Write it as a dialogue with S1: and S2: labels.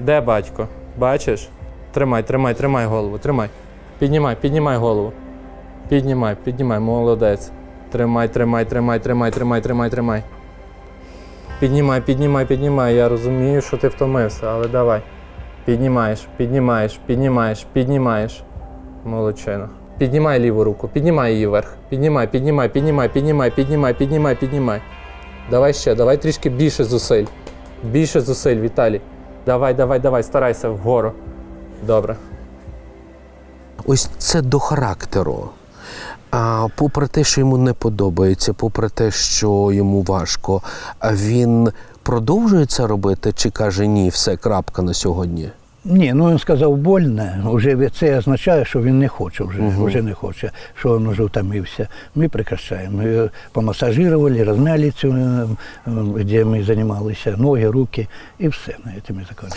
S1: Де батько? Бачиш? Тримай, тримай, тримай голову, тримай. Піднімай, піднімай голову. Піднімай, піднімай, молодець. Тримай, тримай, тримай, тримай, тримай, тримай, тримай. Піднімай, піднімай, піднімай. Я розумію, що ти втомився, але давай. Піднімаєш, піднімаєш, піднімаєш, піднімаєш. Молодчина. Піднімай ліву руку, піднімай її вверх. Піднімай, піднімай, піднімай, піднімай, піднімай, піднімай, піднімай. Давай ще, давай трішки більше зусиль. Більше зусиль, Віталій. Давай, давай, давай, старайся вгору. Добре.
S2: Ось це до характеру. А попри те, що йому не подобається, попри те, що йому важко, він продовжує це робити чи каже ні, все, крапка на сьогодні?
S3: Ні, ну він сказав больне. Вже це означає, що він не хоче вже, вже не хоче, що він вже втомився. Ми прекращаємо. Ми помасажували, помасажирували, розмяли цю, е, е, де ми займалися, ноги, руки і все. На цьому закінчили.